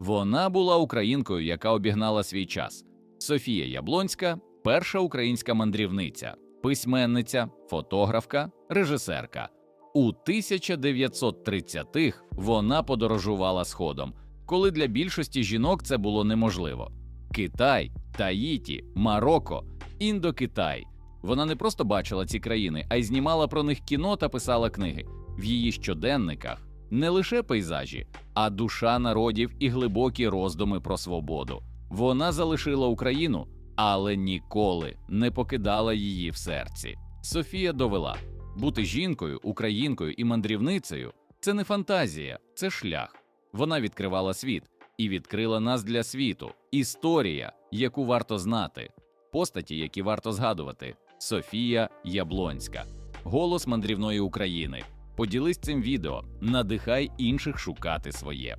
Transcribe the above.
Вона була українкою, яка обігнала свій час. Софія Яблонська перша українська мандрівниця, письменниця, фотографка, режисерка. У 1930-х вона подорожувала сходом, коли для більшості жінок це було неможливо. Китай, Таїті, Марокко, Індокитай. Вона не просто бачила ці країни, а й знімала про них кіно та писала книги. В її щоденниках не лише пейзажі, а душа народів і глибокі роздуми про свободу. Вона залишила Україну, але ніколи не покидала її в серці. Софія довела бути жінкою, українкою і мандрівницею це не фантазія, це шлях. Вона відкривала світ і відкрила нас для світу. Історія, яку варто знати, постаті, які варто згадувати. Софія Яблонська, голос мандрівної України. Поділись цим відео, надихай інших шукати своє.